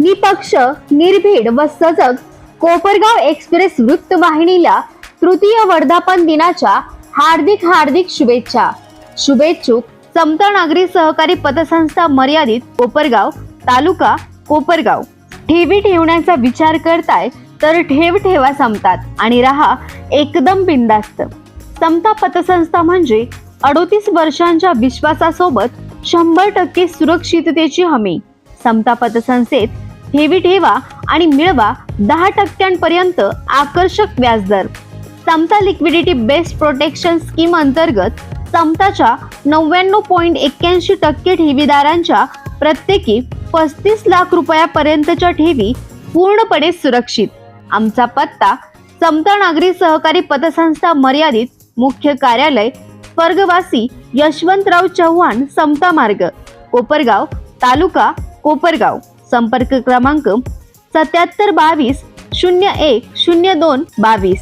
निपक्ष निर्भीड व सजग कोपरगाव एक्सप्रेस वृत्तवाहिनीला तृतीय वर्धापन दिनाच्या हार्दिक हार्दिक शुभेच्छा. शुभेच्छुक समता नागरी सहकारी पतसंस्था मर्यादित कोपरगाव तालुका कोपरगाव. ठेवी ठेवण्याचा विचार करताय तर ठेव ठेवा समतात आणि राहा एकदम बिंदास्त समता पतसंस्था म्हणजे अडोतीस वर्षांच्या विश्वासासोबत शंभर टक्के सुरक्षिततेची हमी. समता पतसंस्थेत ठेवी ठेवा आणि मिळवा दहा टक्क्यांपर्यंत आकर्षक व्याजदर. समता लिक्विडिटी बेस्ड प्रोटेक्शन स्कीम अंतर्गत समताच्या नव्याण्णव पॉईंट एक्क्याऐंशी टक्के ठेवीदारांच्या प्रत्येकी पस्तीस लाख रुपयापर्यंतच्या ठेवी पूर्णपणे सुरक्षित. आमचा पत्ता समता नागरी सहकारी पतसंस्था मर्यादित मुख्य कार्यालय स्वर्गवासी यशवंतराव चव्हाण समता मार्ग कोपरगाव तालुका कोपरगाव. संपर्क क्रमांक सत्याहत्तर बावीस शून्य एक शून्य दोन बावीस.